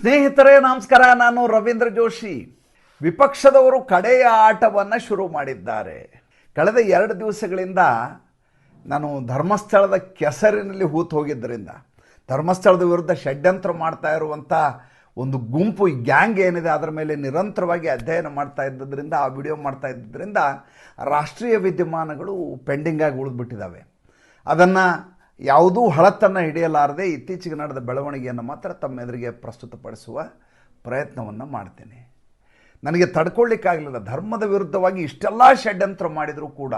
ಸ್ನೇಹಿತರೇ, ನಮಸ್ಕಾರ. ನಾನು ರವೀಂದ್ರ ಜೋಶಿ. ವಿಪಕ್ಷದವರು ಕಡೆಯ ಆಟವನ್ನು ಶುರು ಮಾಡಿದ್ದಾರೆ. ಕಳೆದ ಎರಡು ದಿವಸಗಳಿಂದ ನಾನು ಧರ್ಮಸ್ಥಳದ ಕೆಸರಿನಲ್ಲಿ ಹೂತು ಹೋಗಿದ್ದರಿಂದ, ಧರ್ಮಸ್ಥಳದ ವಿರುದ್ಧ ಷಡ್ಯಂತ್ರ ಮಾಡ್ತಾ ಇರುವಂಥ ಒಂದು ಗುಂಪು ಗ್ಯಾಂಗ್ ಏನಿದೆ, ಅದರ ಮೇಲೆ ನಿರಂತರವಾಗಿ ಅಧ್ಯಯನ ಮಾಡ್ತಾ ಇದ್ದದ್ರಿಂದ, ಆ ವಿಡಿಯೋ ಮಾಡ್ತಾ ಇದ್ದರಿಂದ ರಾಷ್ಟ್ರೀಯ ವಿದ್ಯಮಾನಗಳು ಪೆಂಡಿಂಗಾಗಿ ಉಳಿದ್ಬಿಟ್ಟಿದ್ದಾವೆ. ಅದನ್ನು ಯಾವುದೂ ಹಳತ್ತನ್ನು ಹಿಡಿಯಲಾರದೆ ಇತ್ತೀಚೆಗೆ ನಡೆದ ಬೆಳವಣಿಗೆಯನ್ನು ಮಾತ್ರ ತಮ್ಮ ಎದುರಿಗೆ ಪ್ರಸ್ತುತಪಡಿಸುವ ಪ್ರಯತ್ನವನ್ನು ಮಾಡ್ತೇನೆ. ನನಗೆ ತಡ್ಕೊಳ್ಳಿಕ್ಕಾಗಲಿಲ್ಲ. ಧರ್ಮದ ವಿರುದ್ಧವಾಗಿ ಇಷ್ಟೆಲ್ಲ ಷಡ್ಯಂತ್ರ ಮಾಡಿದರೂ ಕೂಡ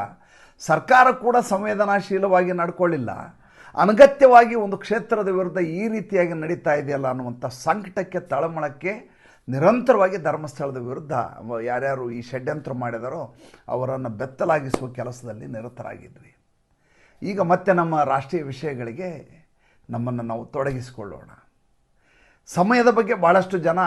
ಸರ್ಕಾರ ಕೂಡ ಸಂವೇದನಾಶೀಲವಾಗಿ ನಡ್ಕೊಳ್ಳಿಲ್ಲ. ಅನಗತ್ಯವಾಗಿ ಒಂದು ಕ್ಷೇತ್ರದ ವಿರುದ್ಧ ಈ ರೀತಿಯಾಗಿ ನಡೀತಾ ಇದೆಯಲ್ಲ ಅನ್ನುವಂಥ ಸಂಕಟಕ್ಕೆ, ತಳಮಳಕ್ಕೆ ನಿರಂತರವಾಗಿ ಧರ್ಮಸ್ಥಳದ ವಿರುದ್ಧ ಯಾರ್ಯಾರು ಈ ಷಡ್ಯಂತ್ರ ಮಾಡಿದಾರೋ ಅವರನ್ನು ಬೆತ್ತಲಾಗಿಸುವ ಕೆಲಸದಲ್ಲಿ ನಿರತರಾಗಿದ್ವಿ. ಈಗ ಮತ್ತೆ ನಮ್ಮ ರಾಷ್ಟ್ರೀಯ ವಿಷಯಗಳಿಗೆ ನಮ್ಮನ್ನು ನಾವು ತೊಡಗಿಸಿಕೊಳ್ಳೋಣ. ಸಮಯದ ಬಗ್ಗೆ ಭಾಳಷ್ಟು ಜನ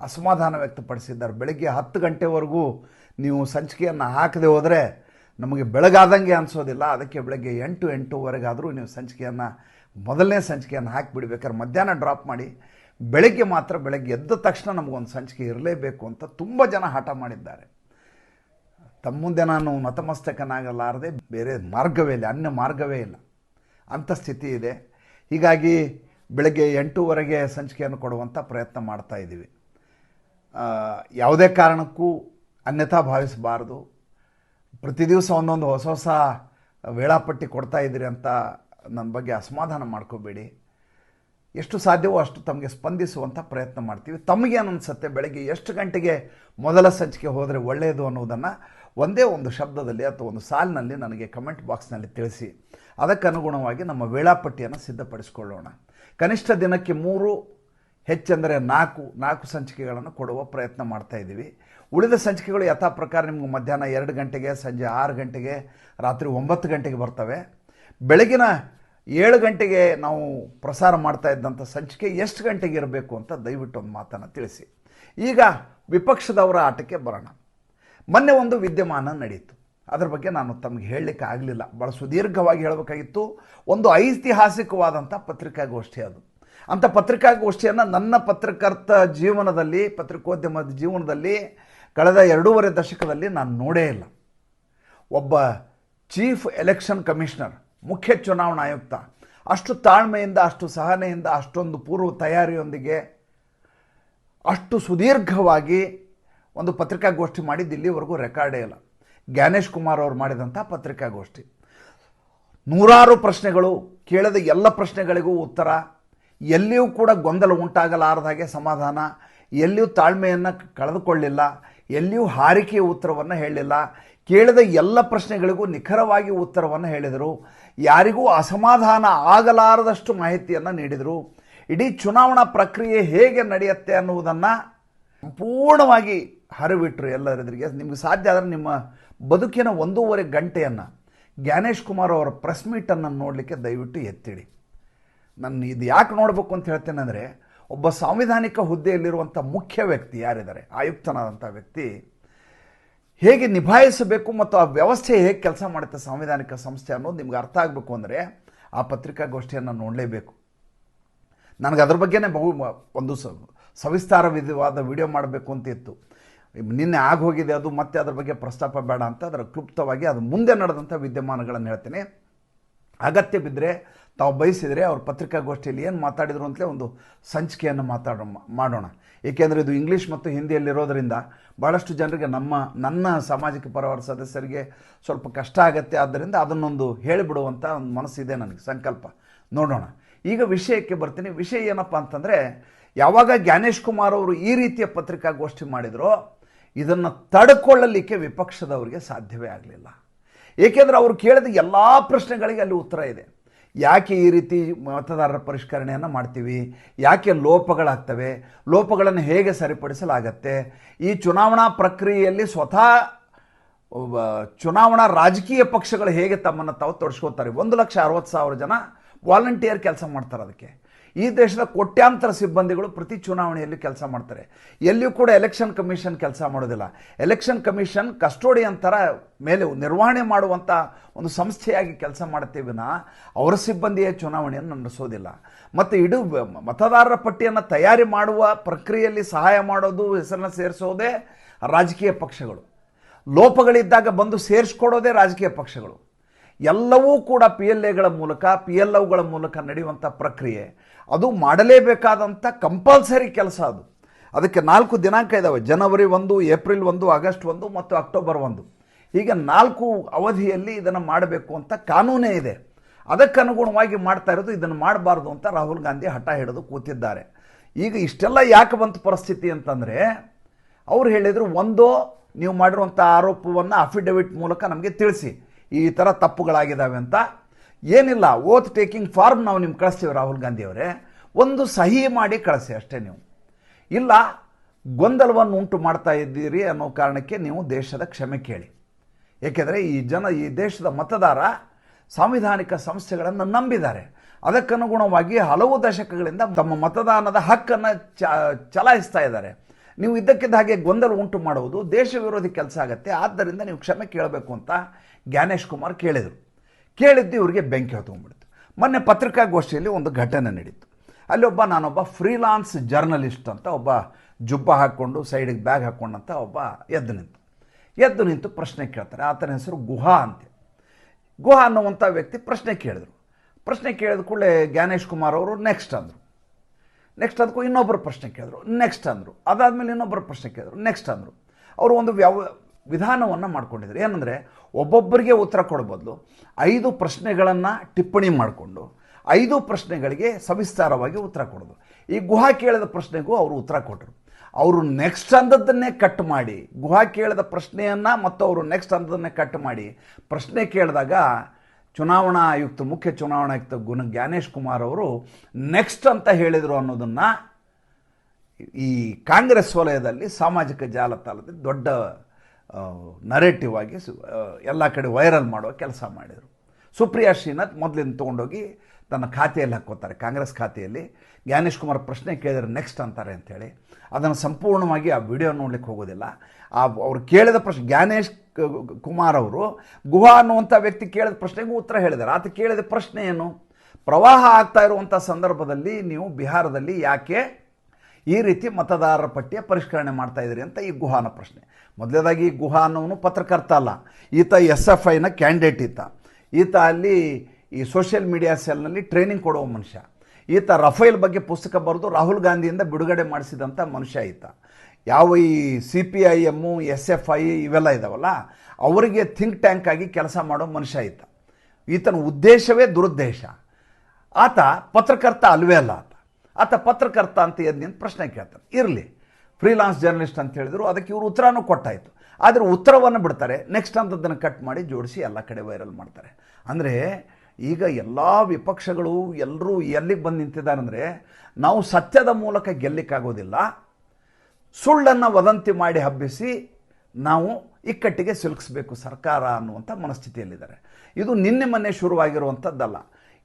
ಅಸಮಾಧಾನ ವ್ಯಕ್ತಪಡಿಸಿದ್ದಾರೆ. ಬೆಳಗ್ಗೆ ಹತ್ತು ಗಂಟೆವರೆಗೂ ನೀವು ಸಂಚಿಕೆಯನ್ನು ಹಾಕದೆ ಹೋದರೆ ನಮಗೆ ಬೆಳಗಾದಂಗೆ ಅನಿಸೋದಿಲ್ಲ. ಅದಕ್ಕೆ ಬೆಳಗ್ಗೆ ಎಂಟು, ಎಂಟೂವರೆಗಾದರೂ ನೀವು ಸಂಚಿಕೆಯನ್ನು, ಮೊದಲನೇ ಸಂಚಿಕೆಯನ್ನು ಹಾಕಿಬಿಡ್ಬೇಕಾದ್ರೆ ಮಧ್ಯಾಹ್ನ ಡ್ರಾಪ್ ಮಾಡಿ, ಬೆಳಗ್ಗೆ ಮಾತ್ರ ಬೆಳಗ್ಗೆ ಎದ್ದ ತಕ್ಷಣ ನಮಗೊಂದು ಸಂಚಿಕೆ ಇರಲೇಬೇಕು ಅಂತ ತುಂಬ ಜನ ಹಠ ಮಾಡಿದ್ದಾರೆ. ತಮ್ಮ ಮುಂದೆ ನಾನು ನತಮಸ್ತಕನಾಗಲಾರದೆ ಬೇರೆ ಮಾರ್ಗವೇ ಇಲ್ಲ, ಅನ್ಯ ಮಾರ್ಗವೇ ಇಲ್ಲ. ಅಂಥ ಸ್ಥಿತಿ ಇದೆ. ಹೀಗಾಗಿ ಬೆಳಗ್ಗೆ ಎಂಟೂವರೆಗೆ ಸಂಚಿಕೆಯನ್ನು ಕೊಡುವಂಥ ಪ್ರಯತ್ನ ಮಾಡ್ತಾ ಇದ್ದೀವಿ. ಯಾವುದೇ ಕಾರಣಕ್ಕೂ ಅನ್ಯಥಾ ಭಾವಿಸಬಾರ್ದು. ಪ್ರತಿ ದಿವಸ ಒಂದೊಂದು ಹೊಸ ಹೊಸ ವೇಳಾಪಟ್ಟಿ ಕೊಡ್ತಾ ಇದ್ದೀರಿ ಅಂತ ನನ್ನ ಬಗ್ಗೆ ಅಸಮಾಧಾನ ಮಾಡ್ಕೋಬೇಡಿ. ಎಷ್ಟು ಸಾಧ್ಯವೋ ಅಷ್ಟು ತಮಗೆ ಸ್ಪಂದಿಸುವಂಥ ಪ್ರಯತ್ನ ಮಾಡ್ತೀವಿ. ತಮಗೇನು ಅನಿಸುತ್ತೆ ಬೆಳಗ್ಗೆ ಎಷ್ಟು ಗಂಟೆಗೆ ಮೊದಲ ಸಂಚಿಕೆ ಹೋದರೆ ಒಳ್ಳೆಯದು ಅನ್ನೋದನ್ನು ಒಂದೇ ಒಂದು ಶಬ್ದದಲ್ಲಿ ಅಥವಾ ಒಂದು ಸಾಲಿನಲ್ಲಿ ನನಗೆ ಕಮೆಂಟ್ ಬಾಕ್ಸ್ನಲ್ಲಿ ತಿಳಿಸಿ. ಅದಕ್ಕನುಗುಣವಾಗಿ ನಮ್ಮ ವೇಳಾಪಟ್ಟಿಯನ್ನು ಸಿದ್ಧಪಡಿಸಿಕೊಳ್ಳೋಣ. ಕನಿಷ್ಠ ದಿನಕ್ಕೆ ಮೂರು, ಹೆಚ್ಚೆಂದರೆ ನಾಲ್ಕು ನಾಲ್ಕು ಸಂಚಿಕೆಗಳನ್ನು ಕೊಡುವ ಪ್ರಯತ್ನ ಮಾಡ್ತಾ ಇದ್ದೀವಿ. ಉಳಿದ ಸಂಚಿಕೆಗಳು ಯಥಾ ಪ್ರಕಾರ ನಿಮ್ಗೆ ಮಧ್ಯಾಹ್ನ ಎರಡು ಗಂಟೆಗೆ, ಸಂಜೆ ಆರು ಗಂಟೆಗೆ, ರಾತ್ರಿ ಒಂಬತ್ತು ಗಂಟೆಗೆ ಬರ್ತವೆ. ಬೆಳಗಿನ ಏಳು ಗಂಟೆಗೆ ನಾವು ಪ್ರಸಾರ ಮಾಡ್ತಾ ಇದ್ದಂಥ ಸಂಚಿಕೆ ಎಷ್ಟು ಗಂಟೆಗೆ ಇರಬೇಕು ಅಂತ ದಯವಿಟ್ಟು ಒಂದು ಮಾತನ್ನು ತಿಳಿಸಿ. ಈಗ ವಿಪಕ್ಷದವರ ಆಟಕ್ಕೆ ಬರೋಣ. ಮೊನ್ನೆ ಒಂದು ವಿದ್ಯಮಾನ ನಡೀತು. ಅದರ ಬಗ್ಗೆ ನಾನು ತಮಗೆ ಹೇಳಲಿಕ್ಕೆ ಆಗಲಿಲ್ಲ. ಭಾಳ ಸುದೀರ್ಘವಾಗಿ ಹೇಳಬೇಕಾಗಿತ್ತು. ಒಂದು ಐತಿಹಾಸಿಕವಾದಂಥ ಪತ್ರಿಕಾಗೋಷ್ಠಿ ಅದು. ಅಂಥ ಪತ್ರಿಕಾಗೋಷ್ಠಿಯನ್ನು ನನ್ನ ಪತ್ರಕರ್ತ ಜೀವನದಲ್ಲಿ, ಪತ್ರಿಕೋದ್ಯಮದ ಜೀವನದಲ್ಲಿ ಕಳೆದ ಎರಡೂವರೆ ದಶಕದಲ್ಲಿ ನಾನು ನೋಡೇ ಇಲ್ಲ. ಒಬ್ಬ ಚೀಫ್ ಎಲೆಕ್ಷನ್ ಕಮಿಷನರ್ ಮುಖ್ಯ ಚುನಾವಣಾ ಆಯುಕ್ತ. ಅಷ್ಟು ತಾಳ್ಮೆಯಿಂದ, ಅಷ್ಟು ಸಹನೆಯಿಂದ, ಅಷ್ಟೊಂದು ಪೂರ್ವ ತಯಾರಿಯೊಂದಿಗೆ ಅಷ್ಟು ಸುದೀರ್ಘವಾಗಿ ಒಂದು ಪತ್ರಿಕಾಗೋಷ್ಠಿ ಮಾಡಿದ್ದು ಇಲ್ಲಿವರೆಗೂ ರೆಕಾರ್ಡೇ ಇಲ್ಲ. ಜ್ಞಾನೇಶ್ ಕುಮಾರ್ ಅವರು ಮಾಡಿದಂಥ ಪತ್ರಿಕಾಗೋಷ್ಠಿ. ನೂರಾರು ಪ್ರಶ್ನೆಗಳು, ಕೇಳಿದ ಎಲ್ಲ ಪ್ರಶ್ನೆಗಳಿಗೂ ಉತ್ತರ. ಎಲ್ಲಿಯೂ ಕೂಡ ಗೊಂದಲ ಉಂಟಾಗಲಾರದ ಹಾಗೆ ಸಮಾಧಾನ. ಎಲ್ಲಿಯೂ ತಾಳ್ಮೆಯನ್ನು ಕಳೆದುಕೊಳ್ಳಿಲ್ಲ. ಎಲ್ಲಿಯೂ ಹಾರಿಕೆಯ ಉತ್ತರವನ್ನು ಹೇಳಲಿಲ್ಲ ಕೇಳಿದ ಎಲ್ಲ ಪ್ರಶ್ನೆಗಳಿಗೂ ನಿಖರವಾಗಿ ಉತ್ತರವನ್ನು ಹೇಳಿದರು. ಯಾರಿಗೂ ಅಸಮಾಧಾನ ಆಗಲಾರದಷ್ಟು ಮಾಹಿತಿಯನ್ನು ನೀಡಿದರು. ಇಡೀ ಚುನಾವಣಾ ಪ್ರಕ್ರಿಯೆ ಹೇಗೆ ನಡೆಯುತ್ತೆ ಅನ್ನುವುದನ್ನು ಸಂಪೂರ್ಣವಾಗಿ ಹರಿಬಿಟ್ರು ಎಲ್ಲರೆದುರಿಗೆ. ನಿಮಗೆ ಸಾಧ್ಯ ಆದರೆ ನಿಮ್ಮ ಬದುಕಿನ ಒಂದೂವರೆ ಗಂಟೆಯನ್ನು ಜ್ಞಾನೇಶ್ ಕುಮಾರ್ ಅವರ ಪ್ರೆಸ್ ಮೀಟನ್ನು ನೋಡಲಿಕ್ಕೆ ದಯವಿಟ್ಟು ಎತ್ತಿಡಿ. ನಾನು ಇದು ಯಾಕೆ ನೋಡಬೇಕು ಅಂತ ಹೇಳ್ತೇನೆ ಅಂದರೆ, ಒಬ್ಬ ಸಾಂವಿಧಾನಿಕ ಹುದ್ದೆಯಲ್ಲಿರುವಂಥ ಮುಖ್ಯ ವ್ಯಕ್ತಿ ಯಾರಿದ್ದಾರೆ ಆಯುಕ್ತನಾದಂಥ ವ್ಯಕ್ತಿ ಹೇಗೆ ನಿಭಾಯಿಸಬೇಕು ಮತ್ತು ಆ ವ್ಯವಸ್ಥೆ ಹೇಗೆ ಕೆಲಸ ಮಾಡುತ್ತೆ ಸಾಂವಿಧಾನಿಕ ಸಂಸ್ಥೆ ಅನ್ನೋದು ನಿಮ್ಗೆ ಅರ್ಥ ಆಗಬೇಕು ಅಂದರೆ ಆ ಪತ್ರಿಕಾಗೋಷ್ಠಿಯನ್ನು ನೋಡಲೇಬೇಕು. ನನಗೆ ಅದ್ರ ಬಗ್ಗೆನೇ ಬಹು ಒಂದು ಸವಿಸ್ತಾರ ವಿಧವಾದ ವಿಡಿಯೋ ಮಾಡಬೇಕು ಅಂತ ಇತ್ತು. ನಿನ್ನೆ ಆಗೋಗಿದೆ ಅದು, ಮತ್ತೆ ಅದ್ರ ಬಗ್ಗೆ ಪ್ರಸ್ತಾಪ ಬೇಡ ಅಂತ, ಅದರ ಕ್ಲುಪ್ತವಾಗಿ ಅದು ಮುಂದೆ ನಡೆದಂಥ ವಿದ್ಯಮಾನಗಳನ್ನು ಹೇಳ್ತೇನೆ. ಅಗತ್ಯ ಬಿದ್ದರೆ ತಾವು ಬಯಸಿದರೆ ಅವ್ರ ಪತ್ರಿಕಾಗೋಷ್ಠಿಯಲ್ಲಿ ಏನು ಮಾತಾಡಿದ್ರು ಅಂತಲೇ ಒಂದು ಸಂಚಿಕೆಯನ್ನು ಮಾತಾಡೋ ಮಾಡೋಣ. ಏಕೆಂದರೆ ಇದು ಇಂಗ್ಲೀಷ್ ಮತ್ತು ಹಿಂದಿಯಲ್ಲಿರೋದರಿಂದ ಭಾಳಷ್ಟು ಜನರಿಗೆ ನಮ್ಮ, ನನ್ನ ಸಾಮಾಜಿಕ ಪರವಾರ ಸದಸ್ಯರಿಗೆ ಸ್ವಲ್ಪ ಕಷ್ಟ ಆಗತ್ತೆ. ಆದ್ದರಿಂದ ಅದನ್ನೊಂದು ಹೇಳಿಬಿಡುವಂಥ ಒಂದು ಮನಸ್ಸಿದೆ ನನಗೆ, ಸಂಕಲ್ಪ. ನೋಡೋಣ. ಈಗ ವಿಷಯಕ್ಕೆ ಬರ್ತೀನಿ. ವಿಷಯ ಏನಪ್ಪ ಅಂತಂದರೆ, ಯಾವಾಗ ಜ್ಞಾನೇಶ್ ಕುಮಾರ್ ಅವರು ಈ ರೀತಿಯ ಪತ್ರಿಕಾಗೋಷ್ಠಿ ಮಾಡಿದರೋ, ಇದನ್ನು ತಡ್ಕೊಳ್ಳಲಿಕ್ಕೆ ವಿಪಕ್ಷದವರಿಗೆ ಸಾಧ್ಯವೇ ಆಗಲಿಲ್ಲ. ಏಕೆಂದರೆ ಅವರು ಕೇಳಿದ ಎಲ್ಲ ಪ್ರಶ್ನೆಗಳಿಗೆ ಅಲ್ಲಿ ಉತ್ತರ ಇದೆ. ಯಾಕೆ ಈ ರೀತಿ ಮತದಾರರ ಪರಿಷ್ಕರಣೆಯನ್ನು ಮಾಡ್ತೀವಿ? ಯಾಕೆ ಲೋಪಗಳಾಗ್ತವೆ? ಲೋಪಗಳನ್ನು ಹೇಗೆ ಸರಿಪಡಿಸಲಾಗತ್ತೆ? ಈ ಚುನಾವಣಾ ಪ್ರಕ್ರಿಯೆಯಲ್ಲಿ ಸ್ವತಃ ಚುನಾವಣಾ ರಾಜಕೀಯ ಪಕ್ಷಗಳು ಹೇಗೆ ತಮ್ಮನ್ನು ತಾವು ತೊಡಸ್ಕೋತಾರೆ ಒಂದು ಲಕ್ಷ ಅರವತ್ತು ಸಾವಿರ ಜನ ವಾಲಂಟಿಯರ್ ಕೆಲಸ ಮಾಡ್ತಾರೆ ಅದಕ್ಕೆ. ಈ ದೇಶದ ಕೋಟ್ಯಾಂತರ ಸಿಬ್ಬಂದಿಗಳು ಪ್ರತಿ ಚುನಾವಣೆಯಲ್ಲಿ ಕೆಲಸ ಮಾಡ್ತಾರೆ. ಎಲ್ಲಿಯೂ ಕೂಡ ಎಲೆಕ್ಷನ್ ಕಮಿಷನ್ ಕೆಲಸ ಮಾಡೋದಿಲ್ಲ. ಎಲೆಕ್ಷನ್ ಕಮಿಷನ್ ಕಸ್ಟೋಡಿಯನ್ ಥರ ಮೇಲೆ ನಿರ್ವಹಣೆ ಮಾಡುವಂಥ ಒಂದು ಸಂಸ್ಥೆಯಾಗಿ ಕೆಲಸ ಮಾಡುತ್ತೆ ವಿನ ಅವರ ಸಿಬ್ಬಂದಿಯ ಚುನಾವಣೆಯನ್ನು ನಡೆಸೋದಿಲ್ಲ. ಮತ್ತು ಇಡೀ ಮತದಾರರ ಪಟ್ಟಿಯನ್ನು ತಯಾರಿ ಮಾಡುವ ಪ್ರಕ್ರಿಯೆಯಲ್ಲಿ ಸಹಾಯ ಮಾಡೋದು, ಹೆಸರನ್ನು ಸೇರಿಸೋದೇ ರಾಜಕೀಯ ಪಕ್ಷಗಳು. ಲೋಪಗಳಿದ್ದಾಗ ಬಂದು ಸೇರಿಸ್ಕೊಡೋದೇ ರಾಜಕೀಯ ಪಕ್ಷಗಳು. ಎಲ್ಲವೂ ಕೂಡ ಪಿ ಎಲ್ ಎಗಳ ಮೂಲಕ ಪಿ ಎಲ್ ಓಗಳ ಮೂಲಕ ನಡೆಯುವಂಥ ಪ್ರಕ್ರಿಯೆ. ಅದು ಮಾಡಲೇಬೇಕಾದಂಥ ಕಂಪಲ್ಸರಿ ಕೆಲಸ ಅದು. ಅದಕ್ಕೆ ನಾಲ್ಕು ದಿನಾಂಕ ಇದ್ದಾವೆ ಜನವರಿ ಒಂದು, ಏಪ್ರಿಲ್ ಒಂದು, ಆಗಸ್ಟ್ ಒಂದು ಮತ್ತು ಅಕ್ಟೋಬರ್ ಒಂದು. ಹೀಗೆ ನಾಲ್ಕು ಅವಧಿಯಲ್ಲಿ ಇದನ್ನು ಮಾಡಬೇಕು ಅಂತ ಕಾನೂನೇ ಇದೆ. ಅದಕ್ಕನುಗುಣವಾಗಿ ಮಾಡ್ತಾ ಇರೋದು, ಇದನ್ನು ಮಾಡಬಾರ್ದು ಅಂತ ರಾಹುಲ್ ಗಾಂಧಿ ಹಠ ಹಿಡಿದು ಕೂತಿದ್ದಾರೆ. ಈಗ ಇಷ್ಟೆಲ್ಲ ಯಾಕೆ ಬಂತು ಪರಿಸ್ಥಿತಿ ಅಂತಂದರೆ, ಅವ್ರು ಹೇಳಿದರು, ಒಂದು ನೀವು ಮಾಡಿರುವಂಥ ಆರೋಪವನ್ನು ಅಫಿಡವಿಟ್ ಮೂಲಕ ನಮಗೆ ತಿಳಿಸಿ. ಈ ಥರ ತಪ್ಪುಗಳಾಗಿದ್ದಾವೆ ಅಂತ. ಏನಿಲ್ಲ ಓತ್ ಟೇಕಿಂಗ್ ಫಾರ್ಮ್ ನಾವು ನಿಮ್ಗೆ ಕಳಿಸ್ತೀವಿ ರಾಹುಲ್ ಗಾಂಧಿ ಅವರೇ. ಒಂದು ಸಹಿ ಮಾಡಿ ಕಳಿಸಿ ಅಷ್ಟೇ ನೀವು. ಇಲ್ಲ, ಗೊಂದಲವನ್ನು ಉಂಟು ಮಾಡ್ತಾ ಇದ್ದೀರಿ ಅನ್ನೋ ಕಾರಣಕ್ಕೆ ನೀವು ದೇಶದ ಕ್ಷಮೆ ಕೇಳಿ. ಏಕೆಂದರೆ ಈ ಜನ, ಈ ದೇಶದ ಮತದಾರ ಸಾಂವಿಧಾನಿಕ ಸಂಸ್ಥೆಗಳನ್ನು ನಂಬಿದ್ದಾರೆ. ಅದಕ್ಕನುಗುಣವಾಗಿ ಹಲವು ದಶಕಗಳಿಂದ ತಮ್ಮ ಮತದಾನದ ಹಕ್ಕನ್ನು ಚಲಾಯಿಸ್ತಾ ಇದ್ದಾರೆ. ನೀವು ಇದ್ದಕ್ಕಿದ್ದ ಹಾಗೆ ಗೊಂದಲ ಉಂಟು ಮಾಡುವುದು, ದೇಶ ವಿರೋಧಿ ಕೆಲಸ ಆಗುತ್ತೆ, ಆದ್ದರಿಂದ ನೀವು ಕ್ಷಮೆ ಕೇಳಬೇಕು ಅಂತ ಜ್ಞಾನೇಶ್ ಕುಮಾರ್ ಕೇಳಿದರು. ಕೇಳಿದ್ದು ಇವರಿಗೆ ಬೆಂಕಿ ಹೊತ್ಕೊಂಡ್ಬಿಡ್ತು. ಮೊನ್ನೆ ಪತ್ರಿಕಾಗೋಷ್ಠಿಯಲ್ಲಿ ಒಂದು ಘಟನೆ ನಡೀತು. ಅಲ್ಲಿ ಒಬ್ಬ ನಾನೊಬ್ಬ ಫ್ರೀಲಾನ್ಸ್ ಜರ್ನಲಿಸ್ಟ್ ಅಂತ ಒಬ್ಬ ಜುಬ್ಬ ಹಾಕ್ಕೊಂಡು, ಸೈಡಿಗೆ ಬ್ಯಾಗ್ ಹಾಕ್ಕೊಂಡಂತ ಒಬ್ಬ ಎದ್ದು ನಿಂತು. ಎದ್ದು ನಿಂತು ಪ್ರಶ್ನೆ ಕೇಳ್ತಾರೆ. ಆತನ ಹೆಸರು ಗುಹಾ ಅಂತ. ಗುಹಾ ಅನ್ನುವಂಥ ವ್ಯಕ್ತಿ ಪ್ರಶ್ನೆ ಕೇಳಿದರು. ಪ್ರಶ್ನೆ ಕೇಳಿದ ಕೂಡಲೇ ಜ್ಞಾನೇಶ್ ಕುಮಾರ್ ಅವರು ನೆಕ್ಸ್ಟ್ ಅಂದರು. ನೆಕ್ಸ್ಟ್ ಅದಕ್ಕೂ ಇನ್ನೊಬ್ಬರು ಪ್ರಶ್ನೆ ಕೇಳಿದ್ರು. ನೆಕ್ಸ್ಟ್ ಅಂದರು. ಅದಾದಮೇಲೆ ಇನ್ನೊಬ್ಬರು ಪ್ರಶ್ನೆ ಕೇಳಿದ್ರು. ನೆಕ್ಸ್ಟ್ ಅಂದರು. ಅವರು ಒಂದು ವ್ಯವ, ವಿಧಾನವನ್ನು ಮಾಡ್ಕೊಂಡಿದ್ರು. ಏನಂದರೆ, ಒಬ್ಬೊಬ್ಬರಿಗೆ ಉತ್ತರ ಕೊಡೋ ಬದಲು ಐದು ಪ್ರಶ್ನೆಗಳನ್ನು ಟಿಪ್ಪಣಿ ಮಾಡಿಕೊಂಡು, ಐದು ಪ್ರಶ್ನೆಗಳಿಗೆ ಸವಿಸ್ತಾರವಾಗಿ ಉತ್ತರ ಕೊಡೋದು. ಈ ಗುಹಾ ಕೇಳಿದ ಪ್ರಶ್ನೆಗೂ ಅವರು ಉತ್ತರ ಕೊಟ್ಟರು ಅವರು ನೆಕ್ಸ್ಟ್ ಅಂದದ್ದನ್ನೇ ಕಟ್ ಮಾಡಿ, ಗುಹಾ ಕೇಳಿದ ಪ್ರಶ್ನೆಯನ್ನು ಮತ್ತು ಅವರು ನೆಕ್ಸ್ಟ್ ಅಂದದನ್ನೇ ಕಟ್ ಮಾಡಿ, ಪ್ರಶ್ನೆ ಕೇಳಿದಾಗ ಚುನಾವಣಾ ಆಯುಕ್ತ, ಮುಖ್ಯ ಚುನಾವಣಾ ಆಯುಕ್ತ ಗುಣ ಜ್ಞಾನೇಶ್ ಕುಮಾರ್ ಅವರು ನೆಕ್ಸ್ಟ್ ಅಂತ ಹೇಳಿದರು ಅನ್ನೋದನ್ನು ಈ ಕಾಂಗ್ರೆಸ್ ವಲಯದಲ್ಲಿ ಸಾಮಾಜಿಕ ಜಾಲತಾಣದಲ್ಲಿ ದೊಡ್ಡ ನರೇಟಿವ್ ಆಗಿ ಎಲ್ಲ ಕಡೆ ವೈರಲ್ ಮಾಡುವ ಕೆಲಸ ಮಾಡಿದರು. ಸುಪ್ರಿಯಾ ಶ್ರೀನಾಥ್ ಮೊದಲಿಂದ ತೊಗೊಂಡೋಗಿ ತನ್ನ ಖಾತೆಯಲ್ಲಿ ಹಾಕ್ಕೋತಾರೆ ಕಾಂಗ್ರೆಸ್ ಖಾತೆಯಲ್ಲಿ. ಜ್ಞಾನೇಶ್ ಕುಮಾರ್ ಪ್ರಶ್ನೆ ಕೇಳಿದ್ರೆ ನೆಕ್ಸ್ಟ್ ಅಂತಾರೆ ಅಂಥೇಳಿ ಅದನ್ನು ಸಂಪೂರ್ಣವಾಗಿ ಆ ವಿಡಿಯೋ ನೋಡ್ಲಿಕ್ಕೆ ಹೋಗೋದಿಲ್ಲ. ಆ ಅವ್ರು ಕೇಳಿದ ಪ್ರಶ್ನೆ, ಜ್ಞಾನೇಶ್ ಕುಮಾರ್ ಅವರು ಗುಹಾ ಅನ್ನುವಂಥ ವ್ಯಕ್ತಿ ಕೇಳಿದ ಪ್ರಶ್ನೆಗೂ ಉತ್ತರ ಹೇಳಿದ್ದಾರೆ. ಆತ ಕೇಳಿದ ಪ್ರಶ್ನೆ ಏನು? ಪ್ರವಾಹ ಆಗ್ತಾ ಇರುವಂಥ ಸಂದರ್ಭದಲ್ಲಿ ನೀವು ಬಿಹಾರದಲ್ಲಿ ಯಾಕೆ ಈ ರೀತಿ ಮತದಾರರ ಪಟ್ಟಿಯ ಪರಿಷ್ಕರಣೆ ಮಾಡ್ತಾ ಇದ್ದೀರಿ ಅಂತ ಈ ಗುಹಾನ ಪ್ರಶ್ನೆ. ಮೊದಲೇದಾಗಿ ಈ ಗುಹಾ ಅನ್ನೋನು ಪತ್ರಕರ್ತ ಅಲ್ಲ. ಈತ ಎಸ್ ಎಫ್ ಐನ ಕ್ಯಾಂಡಿಡೇಟ್ ಈತ. ಈತ ಅಲ್ಲಿ ಈ ಸೋಷಿಯಲ್ ಮೀಡಿಯಾ ಸೆಲ್ನಲ್ಲಿ ಟ್ರೈನಿಂಗ್ ಕೊಡುವ ಮನುಷ್ಯ. ಈತ ರಫೇಲ್ ಬಗ್ಗೆ ಪುಸ್ತಕ ಬರೆದು ರಾಹುಲ್ ಗಾಂಧಿಯಿಂದ ಬಿಡುಗಡೆ ಮಾಡಿಸಿದಂಥ ಮನುಷ್ಯ ಈತ. ಯಾವ ಈ C P I M S F I ಇವೆಲ್ಲ ಇದಾವಲ್ಲ, ಅವರಿಗೆ ಥಿಂಕ್ ಟ್ಯಾಂಕ್ ಆಗಿ ಕೆಲಸ ಮಾಡೋ ಮನುಷ್ಯ ಈತ. ಈತನ ಉದ್ದೇಶವೇ ದುರುದ್ದೇಶ. ಆತ ಪತ್ರಕರ್ತ ಅಲ್ವೇ ಅಲ್ಲ ಆತ. ಆತ ಪತ್ರಕರ್ತ ಅಂತ ಎದ್ದು ನಿಂತು ಪ್ರಶ್ನೆ ಕೇಳ್ತಾನೆ. ಇರಲಿ ಫ್ರೀಲಾನ್ಸ್ ಜರ್ನಲಿಸ್ಟ್ ಅಂತ ಹೇಳಿದ್ರು, ಅದಕ್ಕೆ ಇವರು ಉತ್ತರನೂ ಕೊಟ್ಟಾಯಿತು. ಆದರೆ ಉತ್ತರವನ್ನು ಬಿಡ್ತಾರೆ ನೆಕ್ಸ್ಟ್ ಅಂತದನ್ನು ಕಟ್ ಮಾಡಿ ಜೋಡಿಸಿ ಎಲ್ಲ ಕಡೆ ವೈರಲ್ ಮಾಡ್ತಾರೆ. ಅಂದರೆ ಈಗ ಎಲ್ಲ ವಿಪಕ್ಷಗಳು ಎಲ್ಲರೂ ಎಲ್ಲಿಗೆ ಬಂದು ನಿಂತಿದ್ದಾರೆ ಅಂದರೆ ನಾವು ಸತ್ಯದ ಮೂಲಕ ಗೆಲ್ಲಿಕ್ಕಾಗೋದಿಲ್ಲ. ಸುಳ್ಳನ್ನು ವದಂತಿ ಮಾಡಿ ಹಬ್ಬಿಸಿ ನಾವು ಇಕ್ಕಟ್ಟಿಗೆ ಸಿಲುಕಿಸ್ಬೇಕು ಸರ್ಕಾರ ಅನ್ನುವಂಥ ಮನಸ್ಥಿತಿಯಲ್ಲಿದ್ದಾರೆ. ಇದು ನಿನ್ನೆ ಮೊನ್ನೆ ಶುರುವಾಗಿರುವಂಥದ್ದಲ್ಲ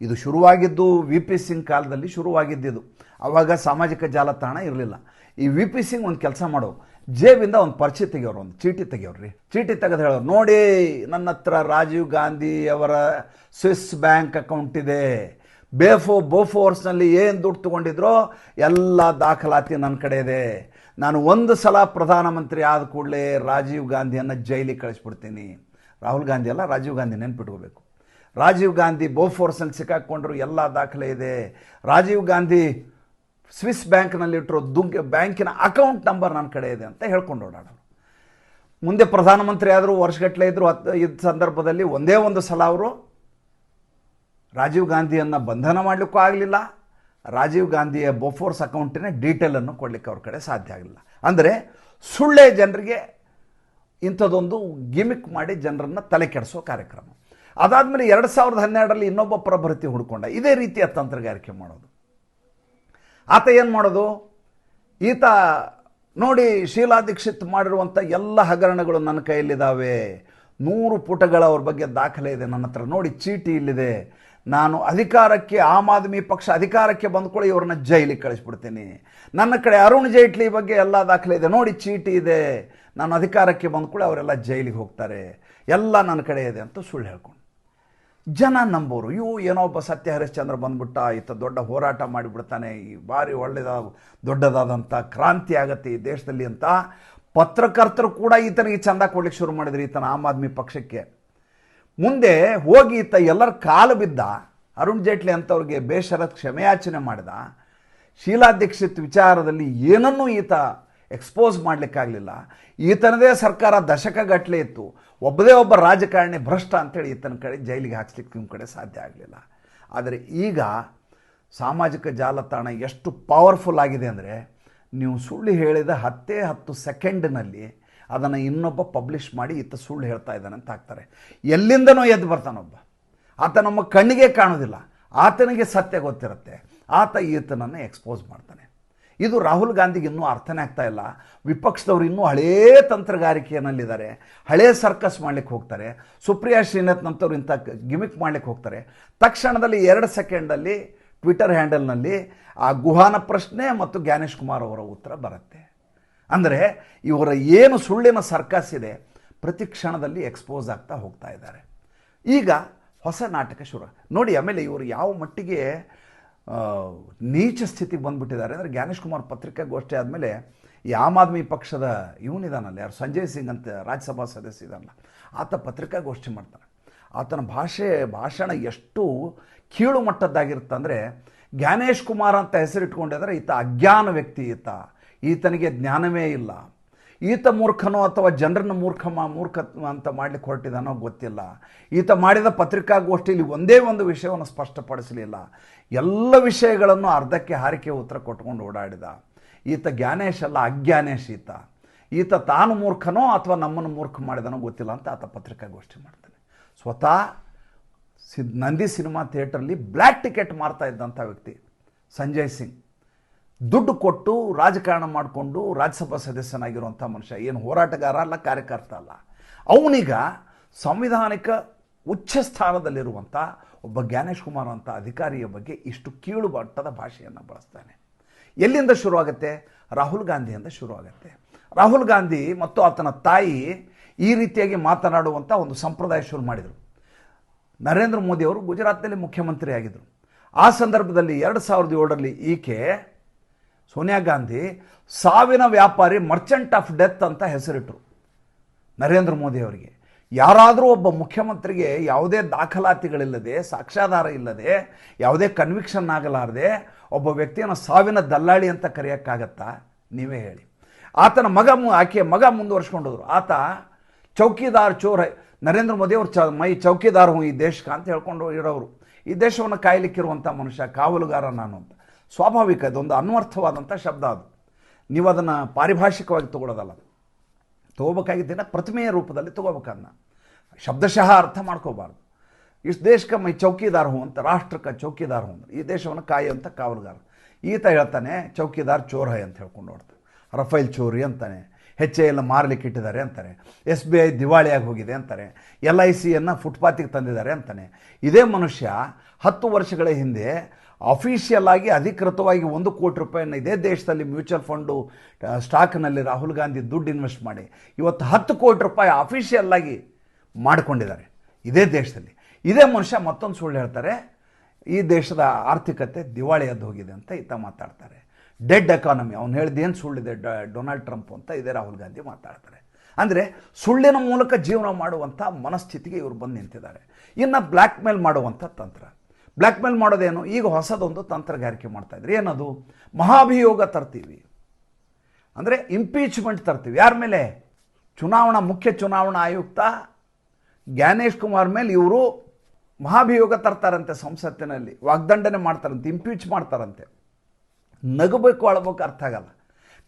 ಇದು ಶುರುವಾಗಿದ್ದು ವಿ ಪಿ ಸಿಂಗ್ ಕಾಲದಲ್ಲಿ ಶುರುವಾಗಿದ್ದಿದ್ದು. ಆವಾಗ ಸಾಮಾಜಿಕ ಜಾಲತಾಣ ಇರಲಿಲ್ಲ. ಈ ವಿ ಪಿ ಸಿಂಗ್ ಒಂದು ಕೆಲಸ ಮಾಡೋ. ಜೇಬಿಂದ ಒಂದು ಪರಿಚಯ ತೆಗಿಯೋರು ಒಂದು ಚೀಟಿ ತೆಗಿಯೋರು ಚೀಟಿ ತೆಗೆದು ಹೇಳೋರು, ನೋಡಿ, ನನ್ನ ಹತ್ರ ರಾಜೀವ್ ಗಾಂಧಿ ಅವರ ಸ್ವಿಸ್ ಬ್ಯಾಂಕ್ ಅಕೌಂಟ್ ಇದೆ. ಬೇಫೋ, ಬೋಫೋರ್ಸ್ನಲ್ಲಿ ಏನು ದುಡ್ಡು ತಗೊಂಡಿದ್ರೋ ಎಲ್ಲ ದಾಖಲಾತಿ ನನ್ನ ಕಡೆ ಇದೆ. ನಾನು ಒಂದು ಸಲ ಪ್ರಧಾನಮಂತ್ರಿ ಆದ ಕೂಡಲೇ ರಾಜೀವ್ ಗಾಂಧಿಯನ್ನು ಜೈಲಿಗೆ ಕಳಿಸ್ಬಿಡ್ತೀನಿ. ರಾಹುಲ್ ಗಾಂಧಿ ಅಲ್ಲ, ರಾಜೀವ್ ಗಾಂಧಿ ನೆನ್ಪಿಟ್ಕೋಬೇಕು. ರಾಜೀವ್ ಗಾಂಧಿ ಬೋಫೋರ್ಸಲ್ಲಿ ಸಿಕ್ಕಾಕ್ಕೊಂಡ್ರು ಎಲ್ಲ ದಾಖಲೆ ಇದೆ. ರಾಜೀವ್ ಗಾಂಧಿ ಸ್ವಿಸ್ ಬ್ಯಾಂಕ್ನಲ್ಲಿಟ್ಟಿರೋ ದುಂಗೆ ಬ್ಯಾಂಕಿನ ಅಕೌಂಟ್ ನಂಬರ್ ನನ್ನ ಕಡೆ ಇದೆ ಅಂತ ಹೇಳ್ಕೊಂಡು ಓಡಾಡೋರು ಮುಂದೆ ಪ್ರಧಾನಮಂತ್ರಿ ಆದರೂ, ವರ್ಷಗಟ್ಟಲೆ ಇದ್ದರು ಹತ್ತು ಇದ್ದ ಸಂದರ್ಭದಲ್ಲಿ ಒಂದೇ ಒಂದು ಸಲ ಅವರು ರಾಜೀವ್ ಗಾಂಧಿಯನ್ನು ಬಂಧನ ಮಾಡಲಿಕ್ಕೂ ಆಗಲಿಲ್ಲ. ರಾಜೀವ್ ಗಾಂಧಿಯ ಬೊಫೋರ್ಸ್ ಅಕೌಂಟಿನ ಡೀಟೇಲನ್ನು ಕೊಡಲಿಕ್ಕೆ ಅವ್ರ ಕಡೆ ಸಾಧ್ಯ ಆಗಲಿಲ್ಲ. ಅಂದರೆ ಸುಳ್ಳೆ ಜನರಿಗೆ ಇಂಥದ್ದೊಂದು ಗಿಮಿಕ್ ಮಾಡಿ ಜನರನ್ನು ತಲೆ ಕೆಡಿಸೋ ಕಾರ್ಯಕ್ರಮ. ಅದಾದಮೇಲೆ ಎರಡು ಸಾವಿರದ ಹನ್ನೆರಡರಲ್ಲಿ ಇನ್ನೊಬ್ಬ ಪ್ರಭೃತಿ ಹುಡ್ಕೊಂಡ. ಇದೇ ರೀತಿಯ ತಂತ್ರಗಾರಿಕೆ ಮಾಡೋದು. ಆತ ಏನು ಮಾಡೋದು? ಈತ ನೋಡಿ ಶೀಲಾ ದೀಕ್ಷಿತ್ ಮಾಡಿರುವಂಥ ಎಲ್ಲ ಹಗರಣಗಳು ನನ್ನ ಕೈಯಲ್ಲಿದ್ದಾವೆ ನೂರು ಪುಟಗಳ ಅವ್ರ ಬಗ್ಗೆ ದಾಖಲೆ ಇದೆ ನನ್ನ ಹತ್ರ. ನೋಡಿ ಚೀಟಿ ಇಲ್ಲಿದೆ. ನಾನು ಅಧಿಕಾರಕ್ಕೆ, ಆಮ್ ಆದ್ಮಿ ಪಕ್ಷ ಅಧಿಕಾರಕ್ಕೆ ಬಂದ್ಕೊಳ್ಳಿ, ಇವ್ರನ್ನ ಜೈಲಿಗೆ ಕಳಿಸ್ಬಿಡ್ತೀನಿ. ನನ್ನ ಕಡೆ ಅರುಣ್ ಜೇಟ್ಲಿ ಬಗ್ಗೆ ಎಲ್ಲ ದಾಖಲೆ ಇದೆ. ನೋಡಿ ಚೀಟಿ ಇದೆ. ನಾನು ಅಧಿಕಾರಕ್ಕೆ ಬಂದ್ಕೊಳ್ಳಿ, ಅವರೆಲ್ಲ ಜೈಲಿಗೆ ಹೋಗ್ತಾರೆ. ಎಲ್ಲ ನನ್ನ ಕಡೆ ಇದೆ ಅಂತ ಸುಳ್ಳು ಹೇಳ್ಕೊಂಡು. ಜನ ನಂಬೋರು. ಇವು ಏನೋ ಒಬ್ಬ ಸತ್ಯ ಹರಿಶ್ಚಂದ್ರ ಬಂದ್ಬಿಟ್ಟ, ಈತ ದೊಡ್ಡ ಹೋರಾಟ ಮಾಡಿಬಿಡ್ತಾನೆ, ಈ ಭಾರಿ ಒಳ್ಳೆಯದ ದೊಡ್ಡದಾದಂಥ ಕ್ರಾಂತಿ ಆಗತ್ತೆ ಈ ದೇಶದಲ್ಲಿ ಅಂತ ಪತ್ರಕರ್ತರು ಕೂಡ ಈತನಿಗೆ ಚಂದ ಕೊಡ್ಲಿಕ್ಕೆ ಶುರು ಮಾಡಿದ್ರು ಈತನ ಆಮ್ ಆದ್ಮಿ ಪಕ್ಷಕ್ಕೆ. ಮುಂದೆ ಹೋಗಿ ಈತ ಎಲ್ಲರ ಕಾಲು ಬಿದ್ದ, ಅರುಣ್ ಜೇಟ್ಲಿ ಅಂತವ್ರಿಗೆ ಬೇಷರತ್ ಕ್ಷಮೆಯಾಚನೆ ಮಾಡಿದ, ಶೀಲಾ ದೀಕ್ಷಿತ್ ವಿಚಾರದಲ್ಲಿ ಏನನ್ನೂ ಈತ ಎಕ್ಸ್ಪೋಸ್ ಮಾಡಲಿಕ್ಕಾಗಲಿಲ್ಲ. ಈತನದೇ ಸರ್ಕಾರ ದಶಕಗಟ್ಟಲೆ ಇತ್ತು. ಒಬ್ಬದೇ ಒಬ್ಬ ರಾಜಕಾರಣಿ ಭ್ರಷ್ಟ ಅಂತೇಳಿ ಈತನ ಕಡೆ ಜೈಲಿಗೆ ಹಾಕ್ಸ್ಲಿಕ್ಕೆ ನಿಮ್ಮ ಕಡೆ ಸಾಧ್ಯ ಆಗಲಿಲ್ಲ. ಆದರೆ ಈಗ ಸಾಮಾಜಿಕ ಜಾಲತಾಣ ಎಷ್ಟು ಪವರ್ಫುಲ್ ಆಗಿದೆ ಅಂದರೆ ನೀವು ಸುಳ್ಳು ಹೇಳಿದ ಹತ್ತೇ ಹತ್ತು ಸೆಕೆಂಡ್ನಲ್ಲಿ ಅದನ್ನು ಇನ್ನೊಬ್ಬ ಪಬ್ಲಿಷ್ ಮಾಡಿ ಈತ ಸುಳ್ಳು ಹೇಳ್ತಾ ಇದ್ದಾನೆ ಅಂತ ಹಾಕ್ತಾರೆ ಎಲ್ಲಿಂದನೋ ಎದ್ದು ಬರ್ತಾನೊಬ್ಬ ಆತ ನಮ್ಮ ಕಣ್ಣಿಗೆ ಕಾಣೋದಿಲ್ಲ. ಆತನಿಗೆ ಸತ್ಯ ಗೊತ್ತಿರುತ್ತೆ. ಆತ ಈತನನ್ನು ಎಕ್ಸ್ಪೋಸ್ ಮಾಡ್ತಾನೆ. ಇದು ರಾಹುಲ್ ಗಾಂಧಿಗೆ ಇನ್ನೂ ಅರ್ಥನೇ ಆಗ್ತಾ ಇಲ್ಲ. ವಿಪಕ್ಷದವ್ರು ಇನ್ನೂ ಹಳೇ ತಂತ್ರಗಾರಿಕೆಯಲ್ಲಿದ್ದಾರೆ. ಹಳೇ ಸರ್ಕಸ್ ಮಾಡ್ಲಿಕ್ಕೆ ಹೋಗ್ತಾರೆ. ಸುಪ್ರಿಯಾ ಶ್ರೀನಾಥ್ನಂಥವ್ರು ಇಂಥ ಗಿಮಿಕ್ ಮಾಡ್ಲಿಕ್ಕೆ ಹೋಗ್ತಾರೆ. ತಕ್ಷಣದಲ್ಲಿ ಎರಡು ಸೆಕೆಂಡಲ್ಲಿ ಟ್ವಿಟರ್ ಹ್ಯಾಂಡಲ್ನಲ್ಲಿ ಆ ಗುಹಾನ ಪ್ರಶ್ನೆ ಮತ್ತು ಜ್ಞಾನೇಶ್ ಕುಮಾರ್ ಅವರ ಉತ್ತರ ಬರುತ್ತೆ. ಅಂದರೆ ಇವರ ಏನು ಸುಳ್ಳಿನ ಸರ್ಕಸ್ ಇದೆ ಪ್ರತಿ ಕ್ಷಣದಲ್ಲಿ ಎಕ್ಸ್ಪೋಸ್ ಆಗ್ತಾ ಹೋಗ್ತಾ ಇದ್ದಾರೆ. ಈಗ ಹೊಸ ನಾಟಕ ಶುರು. ನೋಡಿ ಆಮೇಲೆ ಇವರು ಯಾವ ಮಟ್ಟಿಗೆ ನೀಚ ಸ್ಥಿತಿ ಬಂದ್ಬಿಟ್ಟಿದ್ದಾರೆ. ಅಂದರೆ ಜ್ಞಾನೇಶ್ ಕುಮಾರ್ ಪತ್ರಿಕಾಗೋಷ್ಠಿ ಆದಮೇಲೆ ಈ ಆಮ್ ಆದ್ಮಿ ಪಕ್ಷದ ಇವನಿದಾನಲ್ಲ, ಯಾರು? ಸಂಜಯ್ ಸಿಂಗ್ ಅಂತ ರಾಜ್ಯಸಭಾ ಸದಸ್ಯ ಇದಾನಲ್ಲ, ಆತ ಪತ್ರಿಕಾಗೋಷ್ಠಿ ಮಾಡ್ತಾನೆ. ಆತನ ಭಾಷೆ, ಭಾಷಣ ಎಷ್ಟು ಕೀಳು ಮಟ್ಟದ್ದಾಗಿರುತ್ತಂದರೆ ಜ್ಞಾನೇಶ್ ಕುಮಾರ್ ಅಂತ ಹೆಸರಿಟ್ಕೊಂಡಿದ್ದಾರೆ. ಈತ ಅಜ್ಞಾನ ವ್ಯಕ್ತಿ ಈತ. ಈತನಿಗೆ ಜ್ಞಾನವೇ ಇಲ್ಲ. ಈತ ಮೂರ್ಖನೋ ಅಥವಾ ಜನರನ್ನ ಮೂರ್ಖ ಮೂರ್ಖ ಅಂತ ಮಾಡ್ಲಿಕ್ಕೆ ಹೊರಟಿದಾನೋ ಗೊತ್ತಿಲ್ಲ. ಈತ ಮಾಡಿದ ಪತ್ರಿಕಾಗೋಷ್ಠಿಯಲ್ಲಿ ಒಂದೇ ಒಂದು ವಿಷಯವನ್ನು ಸ್ಪಷ್ಟಪಡಿಸಲಿಲ್ಲ. ಎಲ್ಲ ವಿಷಯಗಳನ್ನು ಅರ್ಧಕ್ಕೆ ಹಾರಿಕೆ ಉತ್ತರ ಕೊಟ್ಕೊಂಡು ಓಡಾಡಿದ. ಈತ ಜ್ಞಾನೇಶ್ ಅಲ್ಲ, ಅಜ್ಞಾನೇಶ್ ಈತ. ಈತ ತಾನು ಮೂರ್ಖನೋ ಅಥವಾ ನಮ್ಮನ್ನು ಮೂರ್ಖ ಮಾಡಿದನೋ ಗೊತ್ತಿಲ್ಲ ಅಂತ ಆತ ಪತ್ರಿಕಾಗೋಷ್ಠಿ ಮಾಡ್ತಾನೆ. ಸ್ವತಃ ಸಿ ನಂದಿ ಸಿನಿಮಾ ಥಿಯೇಟ್ರಲ್ಲಿ ಬ್ಲ್ಯಾಕ್ ಟಿಕೆಟ್ ಮಾರ್ತಾ ಇದ್ದಂಥ ವ್ಯಕ್ತಿ, ಸಂಜಯ್ ಸಿಂಗ್. ದುಡ್ಡು ಕೊಟ್ಟು ರಾಜಕಾರಣ ಮಾಡಿಕೊಂಡು ರಾಜ್ಯಸಭಾ ಸದಸ್ಯನಾಗಿರುವಂಥ ಮನುಷ್ಯ, ಏನು ಹೋರಾಟಗಾರ ಅಲ್ಲ, ಕಾರ್ಯಕರ್ತ ಅಲ್ಲ. ಅವನೀಗ ಸಂವಿಧಾನಿಕ ಉಚ್ಚ ಸ್ಥಾನದಲ್ಲಿರುವಂಥ ಒಬ್ಬ ಜ್ಞಾನೇಶ್ ಕುಮಾರ್ ಅಂತ ಅಧಿಕಾರಿಯ ಬಗ್ಗೆ ಇಷ್ಟು ಕೀಳು ಮಟ್ಟದ ಭಾಷೆಯನ್ನು ಬಳಸ್ತಾನೆ. ಎಲ್ಲಿಂದ ಶುರುವಾಗುತ್ತೆ? ರಾಹುಲ್ ಗಾಂಧಿಯಿಂದ ಶುರುವಾಗುತ್ತೆ. ರಾಹುಲ್ ಗಾಂಧಿ ಮತ್ತು ಆತನ ತಾಯಿ ಈ ರೀತಿಯಾಗಿ ಮಾತನಾಡುವಂಥ ಒಂದು ಸಂಪ್ರದಾಯ ಶುರು ಮಾಡಿದರು. ನರೇಂದ್ರ ಮೋದಿ ಅವರು ಗುಜರಾತ್ನಲ್ಲಿ ಮುಖ್ಯಮಂತ್ರಿ ಆಗಿದ್ದರು ಆ ಸಂದರ್ಭದಲ್ಲಿ ಎರಡು ಸಾವಿರದ ಏಳರಲ್ಲಿ ಈಕೆ ಸೋನಿಯಾ ಗಾಂಧಿ ಸಾವಿನ ವ್ಯಾಪಾರಿ ಮರ್ಚೆಂಟ್ ಆಫ್ ಡೆತ್ ಅಂತ ಹೆಸರಿಟ್ಟರು ನರೇಂದ್ರ ಮೋದಿ ಅವರಿಗೆ. ಯಾರಾದರೂ ಒಬ್ಬ ಮುಖ್ಯಮಂತ್ರಿಗೆ ಯಾವುದೇ ದಾಖಲಾತಿಗಳಿಲ್ಲದೆ, ಸಾಕ್ಷ್ಯಾಧಾರ ಇಲ್ಲದೆ, ಯಾವುದೇ ಕನ್ವಿಕ್ಷನ್ ಆಗಲಾರದೆ ಒಬ್ಬ ವ್ಯಕ್ತಿಯನ್ನು ಸಾವಿನ ದಲ್ಲಾಳಿ ಅಂತ ಕರೆಯೋಕ್ಕಾಗತ್ತಾ? ನೀವೇ ಹೇಳಿ. ಆತನ ಮಗ ಮು- ಆಕೆಯ ಮಗ ಮುಂದುವರ್ಸ್ಕೊಂಡೋದ್ರು. ಆತ ಚೌಕಿದಾರ್ ಚೋರ, ನರೇಂದ್ರ ಮೋದಿ ಅವರು ಚ, ಮೈ ಚೌಕಿದಾರ ಹೂ ಈ ದೇಶಕ್ಕೆ ಅಂತ ಹೇಳ್ಕೊಂಡು ಇರೋರು ಈ ದೇಶವನ್ನು ಕಾಯಲಿಕ್ಕಿರುವಂಥ ಮನುಷ್ಯ, ಕಾವಲುಗಾರ ನಾನು ಅಂತ. ಸ್ವಾಭಾವಿಕ ಅದೊಂದು ಅನ್ವರ್ಥವಾದಂಥ ಶಬ್ದ ಅದು. ನೀವು ಅದನ್ನು ಪಾರಿಭಾಷಿಕವಾಗಿ ತಗೊಳ್ಳೋದಲ್ಲ ತೊಗೋಬೇಕಾಗಿದ್ದೇನೆ ಪ್ರತಿಮೆಯ ರೂಪದಲ್ಲಿ ತೊಗೋಬೇಕನ್ನ ಶಬ್ದಶಃ ಅರ್ಥ ಮಾಡ್ಕೋಬಾರ್ದು. ಇಷ್ಟು ದೇಶಕ್ಕೆ ಮೈ ಚೌಕಿದಾರ್ ಹೂ ಅಂತ, ರಾಷ್ಟ್ರಕ್ಕೆ ಚೌಕಿದಾರ್ ಹೂ ಅಂತ, ಈ ದೇಶವನ್ನು ಕಾಯುವಂಥ ಕಾವಲುಗಾರ. ಈತ ಹೇಳ್ತಾನೆ, ಚೌಕಿದಾರ್ ಚೋರ್ ಹೈ ಅಂತ ಹೇಳ್ಕೊಂಡು ನೋಡ್ತಾನೆ. ರಫೇಲ್ ಚೋರಿ ಅಂತಾನೆ ಹೆಚ್ ಎಲ್ಲ ಮಾರ್ಲಿಕ್ಕೆ ಇಟ್ಟಿದ್ದಾರೆ ಅಂತಾರೆ ಎಸ್ ಬಿ ಐ ದಿವಾಳಿಯಾಗಿ ಹೋಗಿದೆ ಅಂತಾರೆ ಎಲ್ ಐ ಸಿಯನ್ನು ಫುಟ್ಪಾತಿಗೆ ತಂದಿದ್ದಾರೆ ಅಂತಾನೆ. ಇದೇ ಮನುಷ್ಯ ಹತ್ತು ವರ್ಷಗಳ ಹಿಂದೆ ಅಫಿಷಿಯಲ್ ಆಗಿ ಅಧಿಕೃತವಾಗಿ ಒಂದು ಕೋಟಿ ರೂಪಾಯಿಯನ್ನು ಇದೇ ದೇಶದಲ್ಲಿ ಮ್ಯೂಚುವಲ್ ಫಂಡು ಸ್ಟಾಕ್ನಲ್ಲಿ ರಾಹುಲ್ ಗಾಂಧಿ ದುಡ್ಡು ಇನ್ವೆಸ್ಟ್ ಮಾಡಿ. ಇವತ್ತು ಹತ್ತು ಕೋಟಿ ರೂಪಾಯಿ ಅಫಿಷಿಯಲ್ ಆಗಿ ಮಾಡಿಕೊಂಡಿದ್ದಾರೆ ಇದೇ ದೇಶದಲ್ಲಿ. ಇದೇ ಮನುಷ್ಯ ಮತ್ತೊಂದು ಸುಳ್ಳು ಹೇಳ್ತಾರೆ, ಈ ದೇಶದ ಆರ್ಥಿಕತೆ ದಿವಾಳಿ ಎದ್ದು ಹೋಗಿದೆ ಅಂತ ಈತ ಮಾತಾಡ್ತಾರೆ. ಡೆಡ್ ಎಕಾನಮಿ ಅವ್ನು ಹೇಳಿದ ಏನು ಸುಳ್ಳಿದೆ ಡೊನಾಲ್ಡ್ ಟ್ರಂಪ್ ಅಂತ ಇದೇ ರಾಹುಲ್ ಗಾಂಧಿ ಮಾತಾಡ್ತಾರೆ. ಅಂದರೆ ಸುಳ್ಳಿನ ಮೂಲಕ ಜೀವನ ಮಾಡುವಂಥ ಮನಸ್ಥಿತಿಗೆ ಇವರು ಬಂದು ನಿಂತಿದ್ದಾರೆ. ಇನ್ನು ಬ್ಲ್ಯಾಕ್ ಮೇಲ್ ಮಾಡುವಂಥ ತಂತ್ರ. ಬ್ಲ್ಯಾಕ್ ಮೇಲ್ ಮಾಡೋದೇನು? ಈಗ ಹೊಸದೊಂದು ತಂತ್ರಗಾರಿಕೆ ಮಾಡ್ತಾ ಇದ್ರಿ. ಏನದು? ಮಹಾಭಿಯೋಗ ತರ್ತೀವಿ. ಅಂದರೆ ಇಂಪೀಚ್ಮೆಂಟ್ ತರ್ತೀವಿ. ಯಾರ ಮೇಲೆ? ಚುನಾವಣಾ, ಮುಖ್ಯ ಚುನಾವಣಾ ಆಯುಕ್ತ ಜ್ಞಾನೇಶ್ ಕುಮಾರ್ ಮೇಲೆ ಇವರು ಮಹಾಭಿಯೋಗ ತರ್ತಾರಂತೆ ಸಂಸತ್ತಿನಲ್ಲಿ. ವಾಗ್ದಂಡನೆ ಮಾಡ್ತಾರಂತೆ ಇಂಪೀಚ್ ಮಾಡ್ತಾರಂತೆ. ನಗಬೇಕು, ಅಳಬೇಕು ಅರ್ಥ ಆಗಲ್ಲ.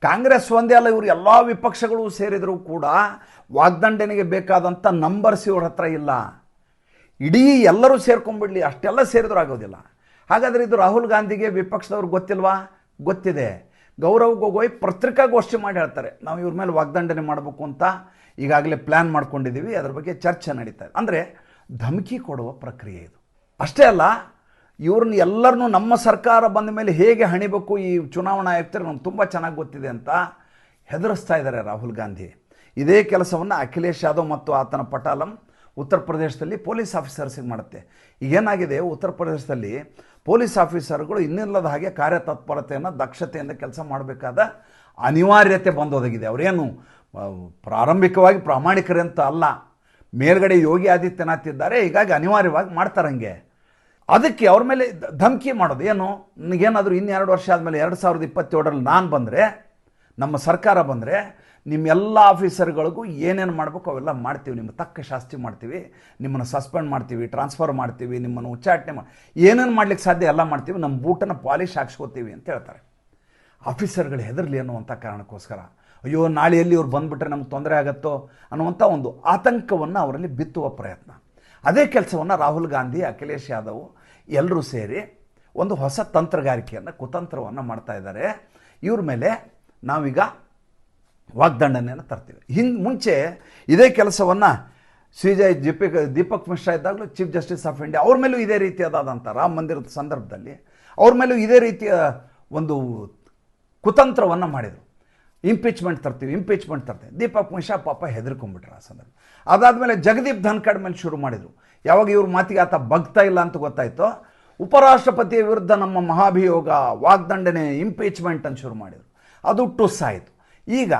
ಕಾಂಗ್ರೆಸ್ ಒಂದೇ ಅಲ್ಲ, ಇವರು ಎಲ್ಲ ವಿಪಕ್ಷಗಳು ಸೇರಿದರೂ ಕೂಡ ವಾಗ್ದಂಡನೆಗೆ ಬೇಕಾದಂಥ ನಂಬರ್ಸ್ ಇವ್ರ ಹತ್ರ ಇಲ್ಲ. ಇಡೀ ಎಲ್ಲರೂ ಸೇರ್ಕೊಂಡ್ಬಿಡ್ಲಿ, ಅಷ್ಟೆಲ್ಲ ಸೇರಿದ್ರು ಆಗೋದಿಲ್ಲ. ಹಾಗಾದರೆ ಇದು ರಾಹುಲ್ ಗಾಂಧಿಗೆ ವಿಪಕ್ಷದವ್ರು ಗೊತ್ತಿಲ್ವಾ? ಗೊತ್ತಿದೆ. ಗೌರವ್ ಗೊಗೋಯ್ ಪತ್ರಿಕಾಗೋಷ್ಠಿ ಮಾಡಿ ಹೇಳ್ತಾರೆ, ನಾವು ಇವ್ರ ಮೇಲೆ ವಾಗ್ದಂಡನೆ ಮಾಡಬೇಕು ಅಂತ ಈಗಾಗಲೇ ಪ್ಲ್ಯಾನ್ ಮಾಡ್ಕೊಂಡಿದ್ದೀವಿ, ಅದ್ರ ಬಗ್ಗೆ ಚರ್ಚೆ ನಡೀತಾ ಇದೆ. ಅಂದರೆ ಧಮಕಿ ಕೊಡುವ ಪ್ರಕ್ರಿಯೆ ಇದು. ಅಷ್ಟೇ ಅಲ್ಲ, ಇವ್ರನ್ನ ಎಲ್ಲರನ್ನೂ ನಮ್ಮ ಸರ್ಕಾರ ಬಂದ ಮೇಲೆ ಹೇಗೆ ಹಣಿಬೇಕು ಈ ಚುನಾವಣಾ ಆಯುಕ್ತರು ನಮ್ಗೆ ತುಂಬ ಚೆನ್ನಾಗಿ ಗೊತ್ತಿದೆ ಅಂತ ಹೆದರಿಸ್ತಾ ಇದ್ದಾರೆ ರಾಹುಲ್ ಗಾಂಧಿ. ಇದೇ ಕೆಲಸವನ್ನು ಅಖಿಲೇಶ್ ಯಾದವ್ ಮತ್ತು ಆತನ ಪಟಾಲಂ ಉತ್ತರ ಪ್ರದೇಶದಲ್ಲಿ ಪೊಲೀಸ್ ಆಫೀಸರ್ಸಿಗೆ ಮಾಡುತ್ತೆ? ಈಗೇನಾಗಿದೆ? ಉತ್ತರ ಪ್ರದೇಶದಲ್ಲಿ ಪೊಲೀಸ್ ಆಫೀಸರ್ಗಳು ಇನ್ನಿಲ್ಲದ ಹಾಗೆ ಕಾರ್ಯತತ್ಪರತೆಯನ್ನು ದಕ್ಷತೆಯಿಂದ ಕೆಲಸ ಮಾಡಬೇಕಾದ ಅನಿವಾರ್ಯತೆ ಬಂದೊದಗಿದೆ. ಅವರೇನು ಪ್ರಾರಂಭಿಕವಾಗಿ ಪ್ರಾಮಾಣಿಕರಂತ ಅಲ್ಲ. ಮೇಲ್ಗಡೆ ಯೋಗಿ ಆದಿತ್ಯನಾಥ್ ಇದ್ದಾರೆ. ಹೀಗಾಗಿ ಅನಿವಾರ್ಯವಾಗಿ ಮಾಡ್ತಾರಂಗೆ ಅದಕ್ಕೆ ಅವ್ರ ಮೇಲೆ ಧಮಕಿ ಮಾಡೋದು. ಏನು? ನನಗೇನಾದರೂ ಇನ್ನೆರಡು ವರ್ಷ ಆದಮೇಲೆ ಎರಡು ಸಾವಿರದ ಇಪ್ಪತ್ತೇಳರಲ್ಲಿ ನಾನು ಬಂದರೆ, ನಮ್ಮ ಸರ್ಕಾರ ಬಂದರೆ ನಿಮ್ಮ ಎಲ್ಲ ಆಫೀಸರ್ಗಳಿಗೂ ಏನೇನು ಮಾಡಬೇಕು ಅವೆಲ್ಲ ಮಾಡ್ತೀವಿ. ನಿಮ್ಮ ತಕ್ಕ ಶಾಸ್ತಿ ಮಾಡ್ತೀವಿ. ನಿಮ್ಮನ್ನು ಸಸ್ಪೆಂಡ್ ಮಾಡ್ತೀವಿ, ಟ್ರಾನ್ಸ್ಫರ್ ಮಾಡ್ತೀವಿ, ನಿಮ್ಮನ್ನು ಉಚ್ಚಾಟನೆ ಮಾಡಿ ಏನೇನು ಮಾಡ್ಲಿಕ್ಕೆ ಸಾಧ್ಯ ಎಲ್ಲ ಮಾಡ್ತೀವಿ. ನಮ್ಮ ಬೂಟನ್ನು ಪಾಲಿಶ್ ಹಾಕ್ಸ್ಕೋತೀವಿ ಅಂತ ಹೇಳ್ತಾರೆ. ಆಫೀಸರ್ಗಳು ಹೆದರ್ಲಿ ಅನ್ನುವಂಥ ಕಾರಣಕ್ಕೋಸ್ಕರ, ಅಯ್ಯೋ, ನಾಳೆಯಲ್ಲಿ ಇವ್ರು ಬಂದುಬಿಟ್ರೆ ನಮ್ಗೆ ತೊಂದರೆ ಆಗುತ್ತೋ ಅನ್ನುವಂಥ ಒಂದು ಆತಂಕವನ್ನು ಅವರಲ್ಲಿ ಬಿತ್ತುವ ಪ್ರಯತ್ನ. ಅದೇ ಕೆಲಸವನ್ನು ರಾಹುಲ್ ಗಾಂಧಿ, ಅಖಿಲೇಶ್ ಯಾದವ್ ಎಲ್ಲರೂ ಸೇರಿ ಒಂದು ಹೊಸ ತಂತ್ರಗಾರಿಕೆಯನ್ನು, ಕುತಂತ್ರವನ್ನು ಮಾಡ್ತಾ ಇದ್ದಾರೆ. ಇವ್ರ ಮೇಲೆ ನಾವೀಗ ವಾಗ್ದಂಡನೆಯನ್ನು ತರ್ತೀವಿ. ಹಿಂದೆ ಮುಂಚೆ ಇದೇ ಕೆಲಸವನ್ನು ಶ್ರೀ ಜೆ ದೀಪಕ್ ದೀಪಕ್ ಮಿಶ್ರಾ ಇದ್ದಾಗಲೂ ಚೀಫ್ ಜಸ್ಟಿಸ್ ಆಫ್ ಇಂಡಿಯಾ ಅವ್ರ ಮೇಲೂ ಇದೇ ರೀತಿಯಾದಂಥ ರಾಮ ಮಂದಿರದ ಸಂದರ್ಭದಲ್ಲಿ ಅವ್ರ ಮೇಲೂ ಇದೇ ರೀತಿಯ ಒಂದು ಕುತಂತ್ರವನ್ನು ಮಾಡಿದರು. ಇಂಪೀಚ್ಮೆಂಟ್ ತರ್ತೀವಿ ಇಂಪೀಚ್ಮೆಂಟ್ ತರ್ತೀವಿ. ದೀಪಕ್ ಮಿಶ್ರಾ ಪಾಪ ಹೆದರ್ಕೊಂಡ್ಬಿಟ್ರು ಆ ಸಂದರ್ಭ. ಅದಾದಮೇಲೆ ಜಗದೀಪ್ ಧನ್ಕಡ್ ಮೇಲೆ ಶುರು ಮಾಡಿದರು. ಯಾವಾಗ ಇವ್ರ ಮಾತಿಗೆ ಆತ ಬಗ್ತಾ ಇಲ್ಲ ಅಂತ ಗೊತ್ತಾಯ್ತೋ, ಉಪರಾಷ್ಟ್ರಪತಿಯ ವಿರುದ್ಧ ನಮ್ಮ ಮಹಾಭಿಯೋಗ, ವಾಗ್ದಂಡನೆ, ಇಂಪೀಚ್ಮೆಂಟ್ ಅಂತ ಶುರು ಮಾಡಿದರು. ಅದು ಟುಸ್ ಆಯಿತು ಈಗ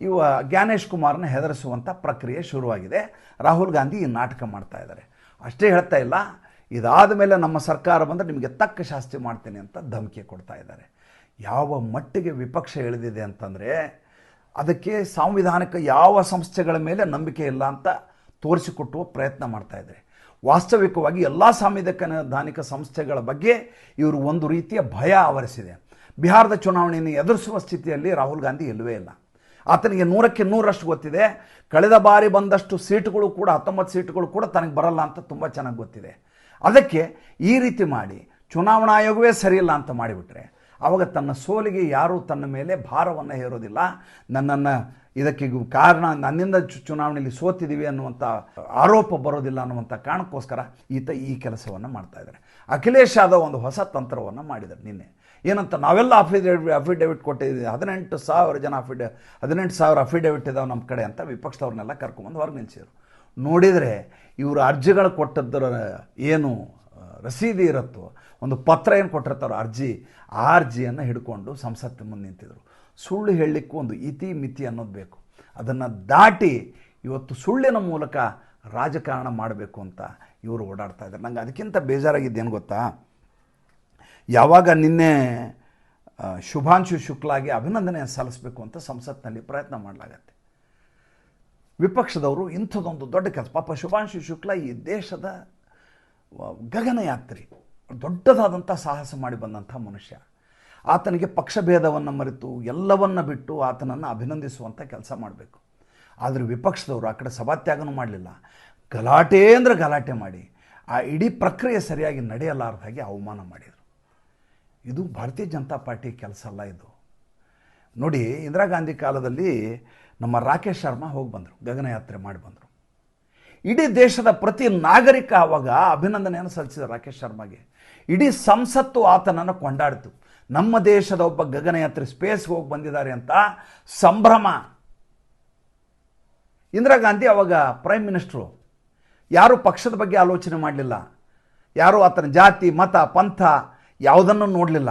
ಇವ ಜ್ಞಾನೇಶ್ ಕುಮಾರ್ನ ಹೆದರಿಸುವಂಥ ಪ್ರಕ್ರಿಯೆ ಶುರುವಾಗಿದೆ. ರಾಹುಲ್ ಗಾಂಧಿ ಈ ನಾಟಕ ಮಾಡ್ತಾ ಇದ್ದಾರೆ. ಅಷ್ಟೇ ಹೇಳ್ತಾ ಇಲ್ಲ, ಇದಾದ ಮೇಲೆ ನಮ್ಮ ಸರ್ಕಾರ ಬಂದರೆ ನಿಮಗೆ ತಕ್ಕ ಶಾಸ್ತಿ ಮಾಡ್ತೀನಿ ಅಂತ ಧಮಕಿ ಕೊಡ್ತಾ ಇದ್ದಾರೆ. ಯಾವ ಮಟ್ಟಿಗೆ ವಿಪಕ್ಷ ಇಳಿದಿದೆ ಅಂತಂದರೆ, ಅದಕ್ಕೆ ಸಾಂವಿಧಾನಿಕ ಯಾವ ಸಂಸ್ಥೆಗಳ ಮೇಲೆ ನಂಬಿಕೆ ಇಲ್ಲ ಅಂತ ತೋರಿಸಿಕೊಟ್ಟುವ ಪ್ರಯತ್ನ ಮಾಡ್ತಾ ಇದ್ದಾರೆ. ವಾಸ್ತವಿಕವಾಗಿ ಎಲ್ಲ ಸಾಂವಿಧಾನಿಕ ಸಂಸ್ಥೆಗಳ ಬಗ್ಗೆ ಇವರು ಒಂದು ರೀತಿಯ ಭಯ ಆವರಿಸಿದೆ. ಬಿಹಾರದ ಚುನಾವಣೆಯನ್ನು ಎದುರಿಸುವ ಸ್ಥಿತಿಯಲ್ಲಿ ರಾಹುಲ್ ಗಾಂಧಿ ಇಲ್ಲವೇ ಇಲ್ಲ. ಆತನಿಗೆ ನೂರಕ್ಕೆ ನೂರಷ್ಟು ಗೊತ್ತಿದೆ. ಕಳೆದ ಬಾರಿ ಬಂದಷ್ಟು ಸೀಟುಗಳು ಕೂಡ, ಹತ್ತೊಂಬತ್ತು ಸೀಟುಗಳು ಕೂಡ ತನಗೆ ಬರಲ್ಲ ಅಂತ ತುಂಬ ಚೆನ್ನಾಗಿ ಗೊತ್ತಿದೆ. ಅದಕ್ಕೆ ಈ ರೀತಿ ಮಾಡಿ, ಚುನಾವಣಾ ಆಯೋಗವೇ ಸರಿಯಿಲ್ಲ ಅಂತ ಮಾಡಿಬಿಟ್ರೆ ಆವಾಗ ತನ್ನ ಸೋಲಿಗೆ ಯಾರೂ ತನ್ನ ಮೇಲೆ ಭಾರವನ್ನು ಹೇರೋದಿಲ್ಲ. ನನ್ನನ್ನು ಇದಕ್ಕೆ ಕಾರಣ, ನನ್ನಿಂದ ಚುನಾವಣೆಯಲ್ಲಿ ಸೋತಿದ್ದೀವಿ ಅನ್ನುವಂಥ ಆರೋಪ ಬರೋದಿಲ್ಲ ಅನ್ನುವಂಥ ಕಾರಣಕ್ಕೋಸ್ಕರ ಈತ ಈ ಕೆಲಸವನ್ನು ಮಾಡ್ತಾ ಇದ್ದಾರೆ. ಅಖಿಲೇಶ್ ಯಾದವ್ ಒಂದು ಹೊಸ ತಂತ್ರವನ್ನು ಮಾಡಿದ್ದಾರೆ ನಿನ್ನೆ. ಏನಂತ ನಾವೆಲ್ಲ ಅಫಿಡೇವಿಟ್ ಅಫಿಡೇವಿಟ್ ಕೊಟ್ಟಿದ್ದೀವಿ. ಹದಿನೆಂಟು ಸಾವಿರ ಜನ ಅಫಿಡೇ ಹದಿನೆಂಟು ಸಾವಿರ ಅಫಿಡೇವಿಟ್ ಇದಾವೆ ನಮ್ಮ ಕಡೆ ಅಂತ ವಿಪಕ್ಷದವ್ರನ್ನೆಲ್ಲ ಕರ್ಕೊಂಬಂದು ಹೊರಗೆ ನಿಲ್ಸಿದ್ರು. ನೋಡಿದರೆ ಇವರು ಅರ್ಜಿಗಳು ಕೊಟ್ಟದ್ದರ ಏನು, ರಸೀದಿ ಇರುತ್ತೋ, ಒಂದು ಪತ್ರ ಏನು ಕೊಟ್ಟಿರ್ತಾರೋ ಅರ್ಜಿ, ಆ ಅರ್ಜಿಯನ್ನು ಹಿಡ್ಕೊಂಡು ಸಂಸತ್ತಿನ ಮುಂದೆ ನಿಂತಿದ್ರು. ಸುಳ್ಳು ಹೇಳಲಿಕ್ಕೂ ಒಂದು ಇತಿ ಮಿತಿ ಅನ್ನೋದು ಬೇಕು. ಅದನ್ನು ದಾಟಿ ಇವತ್ತು ಸುಳ್ಳಿನ ಮೂಲಕ ರಾಜಕಾರಣ ಮಾಡಬೇಕು ಅಂತ ಇವರು ಓಡಾಡ್ತಾ ಇದ್ದಾರೆ. ನಂಗೆ ಅದಕ್ಕಿಂತ ಬೇಜಾರಾಗಿದ್ದೇನು ಗೊತ್ತಾ? ಯಾವಾಗ ನಿನ್ನೆ ಶುಭಾಂಶು ಶುಕ್ಲಾಗೆ ಅಭಿನಂದನೆ ಸಲ್ಲಿಸಬೇಕು ಅಂತ ಸಂಸತ್ನಲ್ಲಿ ಪ್ರಯತ್ನ ಮಾಡಲಾಗತ್ತೆ. ವಿಪಕ್ಷದವರು ಇಂಥದ್ದೊಂದು ದೊಡ್ಡ ಕೆಲಸ. ಪಾಪ ಶುಭಾಂಶು ಶುಕ್ಲಾ ಈ ದೇಶದ ಗಗನಯಾತ್ರಿ, ದೊಡ್ಡದಾದಂಥ ಸಾಹಸ ಮಾಡಿ ಬಂದಂಥ ಮನುಷ್ಯ. ಆತನಿಗೆ ಪಕ್ಷಭೇದವನ್ನು ಮರೆತು ಎಲ್ಲವನ್ನು ಬಿಟ್ಟು ಆತನನ್ನು ಅಭಿನಂದಿಸುವಂಥ ಕೆಲಸ ಮಾಡಬೇಕು. ಆದರೆ ವಿಪಕ್ಷದವರು ಆ ಕಡೆ ಸಭಾತ್ಯಾಗನೂ ಮಾಡಲಿಲ್ಲ. ಗಲಾಟೆ ಅಂದರೆ ಗಲಾಟೆ ಮಾಡಿ, ಆ ಇಡೀ ಪ್ರಕ್ರಿಯೆ ಸರಿಯಾಗಿ ನಡೆಯಲಾರ್ದ ಹಾಗೆ ಅವಮಾನ ಮಾಡಿದರು. ಇದು ಭಾರತೀಯ ಜನತಾ ಪಾರ್ಟಿ ಕೆಲಸ ಅಲ್ಲ ಇದು. ನೋಡಿ, ಇಂದಿರಾ ಗಾಂಧಿ ಕಾಲದಲ್ಲಿ ನಮ್ಮ ರಾಕೇಶ್ ಶರ್ಮಾ ಹೋಗಿ ಬಂದರು ಗಗನಯಾತ್ರೆ ಮಾಡಿ ಬಂದರು. ಇಡೀ ದೇಶದ ಪ್ರತಿ ನಾಗರಿಕ ಆವಾಗ ಅಭಿನಂದನೆಯನ್ನು ಸಲ್ಲಿಸಿದ ರಾಕೇಶ್ ಶರ್ಮಾಗೆ. ಇಡೀ ಸಂಸತ್ತು ಆತನನ್ನು ಕೊಂಡಾಡ್ತು. ನಮ್ಮ ದೇಶದ ಒಬ್ಬ ಗಗನಯಾತ್ರಿ ಸ್ಪೇಸ್ಗೆ ಹೋಗಿ ಬಂದಿದ್ದಾರೆ ಅಂತ ಸಂಭ್ರಮ. ಇಂದಿರಾ ಗಾಂಧಿ ಅವಾಗ ಪ್ರೈಮ್ ಮಿನಿಸ್ಟ್ರು ಯಾರೂ ಪಕ್ಷದ ಬಗ್ಗೆ ಆಲೋಚನೆ ಮಾಡಲಿಲ್ಲ. ಯಾರೂ ಆತನ ಜಾತಿ, ಮತ, ಪಂಥ ಯಾವುದನ್ನು ನೋಡಲಿಲ್ಲ.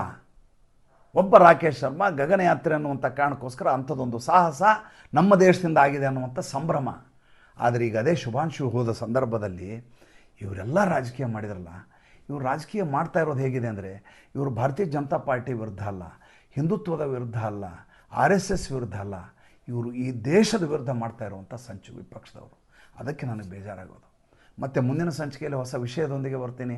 ಒಬ್ಬ ರಾಕೇಶ್ ಶರ್ಮಾ ಗಗನಯಾತ್ರೆ ಅನ್ನುವಂಥ ಕಾರಣಕ್ಕೋಸ್ಕರ ಅಂಥದ್ದೊಂದು ಸಾಹಸ ನಮ್ಮ ದೇಶದಿಂದ ಆಗಿದೆ ಅನ್ನುವಂಥ ಸಂಭ್ರಮ. ಆದರೆ ಈಗ ಅದೇ ಶುಭಾಂಶು ಹೋದ ಸಂದರ್ಭದಲ್ಲಿ ಇವರೆಲ್ಲ ರಾಜಕೀಯ ಮಾಡಿದ್ರಲ್ಲ, ಇವರು ರಾಜಕೀಯ ಮಾಡ್ತಾ ಇರೋದು ಹೇಗಿದೆ ಅಂದರೆ ಇವರು ಭಾರತೀಯ ಜನತಾ ಪಾರ್ಟಿ ವಿರುದ್ಧ ಅಲ್ಲ, ಹಿಂದುತ್ವದ ವಿರುದ್ಧ ಅಲ್ಲ, ಆರ್ ಎಸ್ ಎಸ್ ವಿರುದ್ಧ ಅಲ್ಲ, ಇವರು ಈ ದೇಶದ ವಿರುದ್ಧ ಮಾಡ್ತಾ ಇರುವಂಥ ಸಂಚು ವಿಪಕ್ಷದವರು. ಅದಕ್ಕೆ ನನಗೆ ಬೇಜಾರಾಗೋದು. ಮತ್ತು ಮುಂದಿನ ಸಂಚಿಕೆಯಲ್ಲಿ ಹೊಸ ವಿಷಯದೊಂದಿಗೆ ಬರ್ತೀನಿ.